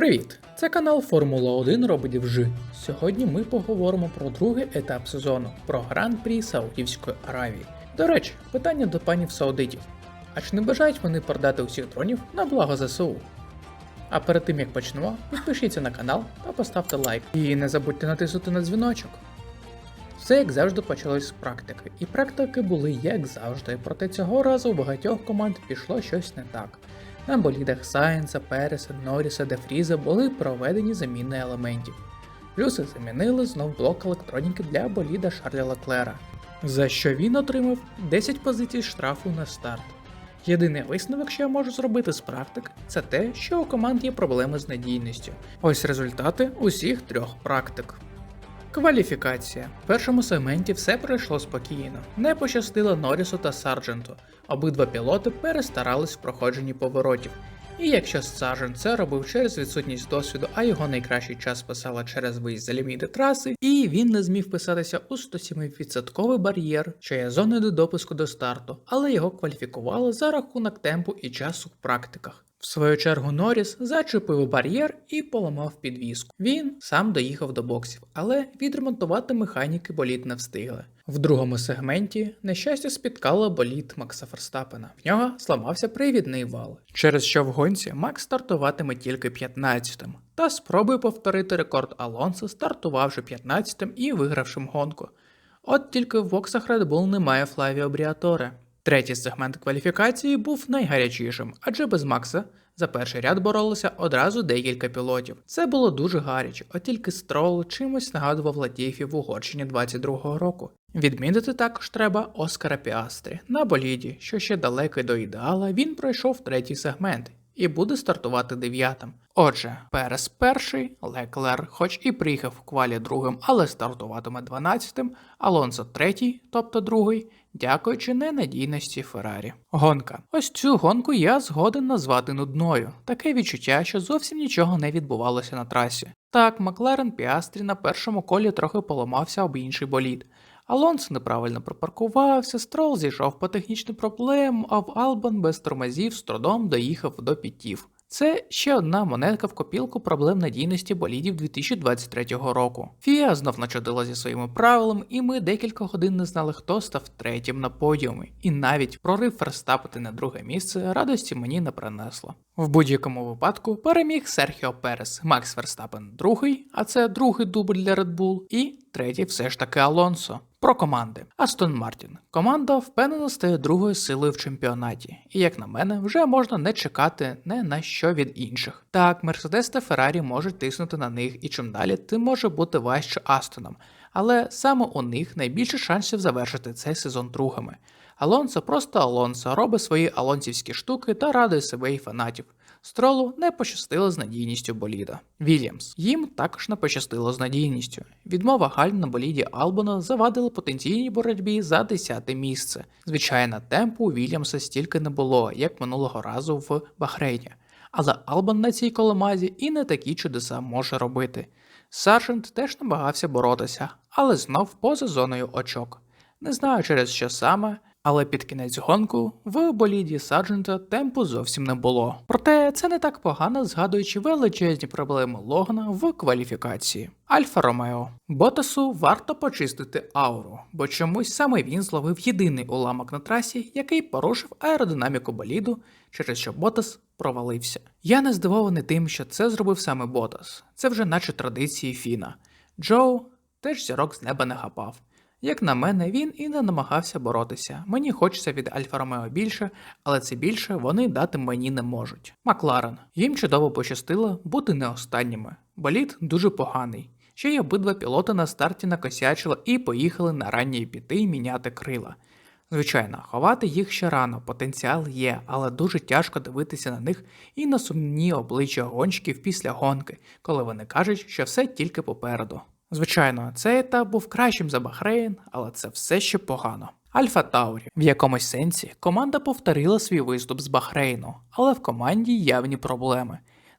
Привіт! Це канал Формула 1 робить вжи. Сьогодні ми поговоримо про другий етап сезону про гран-прі Саудівської Аравії. До речі, питання до панів саудитів. А чи не бажають вони продати усіх дронів на благо ЗСУ? А перед тим як почнемо, підпишіться на канал та поставте лайк. І не забудьте натиснути на дзвіночок. Все як завжди почалось з практики, і практики були як завжди, проте цього разу у багатьох команд пішло щось не так. На болідах Сайенса, Переса, Норріса, Дефріза були проведені заміни елементів. Плюси замінили знов блок електроніки для боліда Шарля Леклера, за що він отримав 10 позицій штрафу на старт. Єдиний висновок, що я можу зробити з практик, це те, що у команд є проблеми з надійністю. Ось результати усіх трьох практик. Кваліфікація. В першому сегменті все пройшло спокійно. Не пощастило Норрісу та Сардженту. Обидва пілоти перестарались в проходженні поворотів. І якщо Сарджент це робив через відсутність досвіду, а його найкращий час писала через виїзд за ліміти траси, і він не зміг писатися у 107% бар'єр, що є зоною до допуску до старту, але його кваліфікували за рахунок темпу і часу в практиках. В свою чергу Норріс зачепив бар'єр і поламав підвіску. Він сам доїхав до боксів, але відремонтувати механіки боліт не встигли. В другому сегменті нещастя спіткало боліт Макса Ферстапена. В нього зламався привідний вал, через що в гонці Макс стартуватиме тільки 15-тим. Та спробує повторити рекорд Алонсо, стартувавши 15-тим і вигравшим гонку. От тільки в боксах Red Bull немає Флавіо Бріаторе. Третій сегмент кваліфікації був найгарячішим, адже без Макса за перший ряд боролося одразу декілька пілотів. Це було дуже гаряче, от тільки строл чимось нагадував Латіфі в Угорщині 22-го року. Відмітити також треба Оскара Піастрі на боліді, що ще далекий до ідеала, він пройшов третій сегмент і буде стартувати дев'ятим. Отже, Перес перший, Леклер, хоч і приїхав в квалі другим, але стартуватиме 12-тим, Алонсо третій, тобто другий, дякуючи ненадійності Феррарі. Гонка. Ось цю гонку я згоден назвати нудною. Таке відчуття, що зовсім нічого не відбувалося на трасі. Так, Макларен Піастрі на першому колі трохи поламався об інший болід. Алонсо неправильно припаркувався, строл зійшов по технічним проблемам, а в Албан без тормозів з трудом доїхав до пітів. Це ще одна монетка в копілку проблем надійності болідів 2023 року. Фіа знов начудила зі своїми правилами, і ми декілька годин не знали, хто став третім на подіумі. І навіть прорив Ферстапити на друге місце радості мені не принесло. В будь-якому випадку переміг Серхіо Перес, Макс Ферстапен другий, а це другий дубль для Red Bull, і третій все ж таки Алонсо. Про команди. Астон Мартін. Команда впевнено стає другою силою в чемпіонаті, і, як на мене, вже можна не чекати не на що від інших. Так, Мерседес та Феррарі можуть тиснути на них, і чим далі, тим може бути важче Астоном, але саме у них найбільше шансів завершити цей сезон другими. Алонсо просто Алонсо робить свої алонсівські штуки та радує себе і фанатів. Стролу не пощастило з надійністю боліда. Вільямс. Їм також не пощастило з надійністю. Відмова Галь на боліді Албона завадила потенційній боротьбі за 10 місце. Звичайно, темпу у Вільямса стільки не було, як минулого разу в Бахрейні. Але Албан на цій коломазі і не такі чудеса може робити. Саржент теж намагався боротися, але знов поза зоною очок. Не знаю через що саме, але під кінець гонку в боліді Сарджента темпу зовсім не було. Проте це не так погано, згадуючи величезні проблеми Логана в кваліфікації. Альфа Ромео. Ботасу варто почистити ауру, бо чомусь саме він зловив єдиний уламок на трасі, який порушив аеродинаміку боліду, через що Ботас провалився. Я не здивований тим, що це зробив саме Ботас. Це вже наче традиції Фіна. Джоу теж зірок з неба не хапав. Як на мене, він і не намагався боротися. Мені хочеться від Альфа Ромео більше, але це більше вони дати мені не можуть. Макларен. Їм чудово пощастило бути не останніми. Боліт дуже поганий. Ще й обидва пілоти на старті накосячили і поїхали на ранньої піти міняти крила. Звичайно, ховати їх ще рано, потенціал є, але дуже тяжко дивитися на них і на сумні обличчя гонщиків після гонки, коли вони кажуть, що все тільки попереду. Звичайно, цей етап був кращим за Бахрейн, але це все ще погано. Альфа Таурі. В якомусь сенсі команда повторила свій виступ з Бахрейну, але в команді явні проблеми.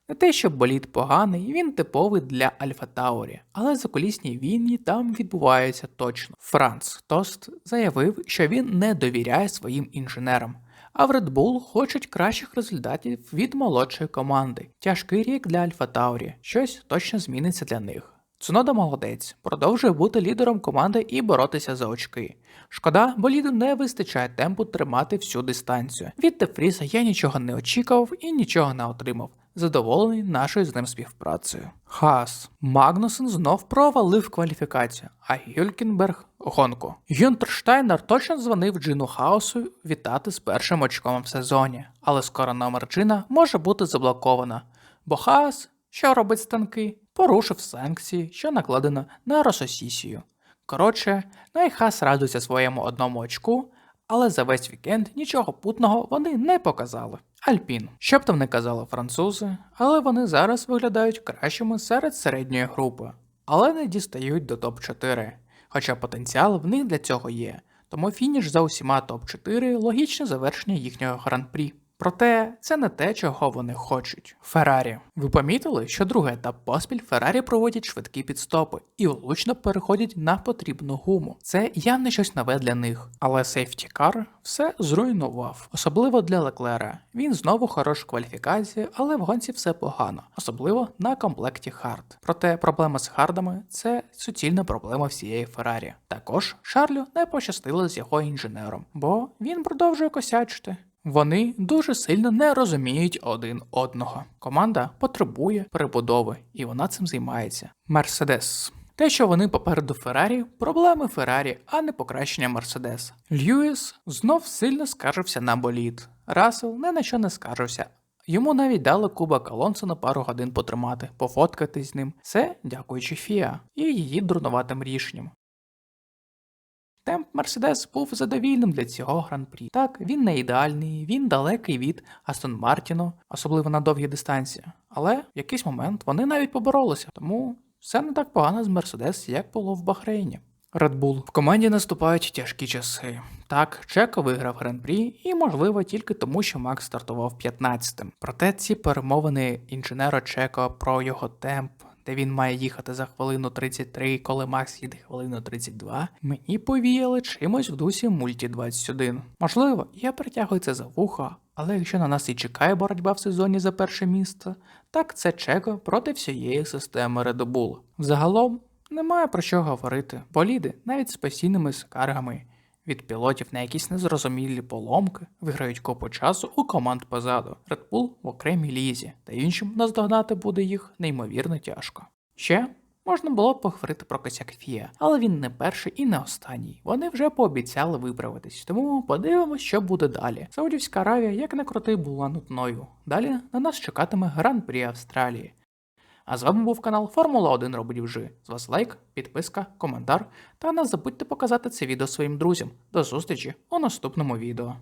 Не те, що боліт поганий, він типовий для Альфа Таурі, але закулісні війни там відбуваються точно. Франц Тост заявив, що він не довіряє своїм інженерам. А в Red Bull хочуть кращих результатів від молодшої команди. Тяжкий рік для Альфа Таурі. Щось точно зміниться для них. Цунода молодець, продовжує бути лідером команди і боротися за очки. Шкода, бо ліду не вистачає темпу тримати всю дистанцію. Від Тефріса я нічого не очікував і нічого не отримав. Задоволений нашою з ним співпрацею. Хас. Магнусен знов провалив кваліфікацію, а Гюлькенберг гонку. Гюнтерштайнер точно дзвонив Джину Хаосу вітати з першим очком в сезоні, але скоро номер Джина може бути заблоковано, бо Хаас, що робить станки, порушив санкції, що накладено на Рососісію. Коротше, Найхас радується своєму одному очку, але за весь вікенд нічого путного вони не показали. Альпін. Що б там не казали французи, але вони зараз виглядають кращими серед середньої групи, але не дістають до топ-4. Хоча потенціал в них для цього є, тому фініш за усіма топ-4 логічне завершення їхнього гран-прі. Проте це не те, чого вони хочуть. Феррарі. Ви помітили, що другий етап поспіль Феррарі проводять швидкі підстопи і влучно переходять на потрібну гуму. Це явно щось нове для них. Але сейфті кар все зруйнував, особливо для Леклера. Він знову хорош в кваліфікації, але в гонці все погано, особливо на комплекті хард. Проте проблема з хардами це суцільна проблема всієї Феррарі. Також Шарлю не пощастило з його інженером, бо він продовжує косячити. Вони дуже сильно не розуміють один одного. Команда потребує перебудови, і вона цим займається. Мерседес. Те, що вони попереду Феррарі, проблеми Феррарі, а не покращення Мерседес. Льюіс знов сильно скаржився на болід. Рассел не на що не скаржився. Йому навіть дали кубок Алонсо на пару годин потримати, пофоткатись з ним. Це дякуючи Фіа і її дурнуватим рішенням. Темп Мерседес був задовільним для цього гран-прі. Так, він не ідеальний, він далекий від Астон Мартіну, особливо на довгі дистанції. Але в якийсь момент вони навіть поборолися, тому все не так погано з Мерседес, як було в Бахрейні. Red Bull. в команді наступають тяжкі часи. Так, Чеко виграв гран-прі, і, можливо, тільки тому, що Макс стартував 15-тим. Проте ці перемовини інженера Чеко про його темп, де він має їхати за хвилину 33, коли Макс їде хвилину 32, мені повіяли чимось в дусі мульті 21. Можливо, я притягую це за вуха, але якщо на нас і чекає боротьба в сезоні за перше місце, так це Чеко проти всієї системи Red Bull. Загалом немає про що говорити. Боліди навіть з постійними скаргами від пілотів на якісь незрозумілі поломки виграють купу часу у команд позаду. Red Bull в окремій лізі, та іншим наздогнати буде їх неймовірно тяжко. Ще можна було б поговорити про косяк Фія, але він не перший і не останній. Вони вже пообіцяли виправитись, тому подивимось, що буде далі. Саудівська Аравія, як не крути, була нутною. Далі на нас чекатиме гран-прі Австралії. А з вами був канал Формула 1 робить вже. З вас лайк, підписка, коментар та не забудьте показати це відео своїм друзям. До зустрічі у наступному відео.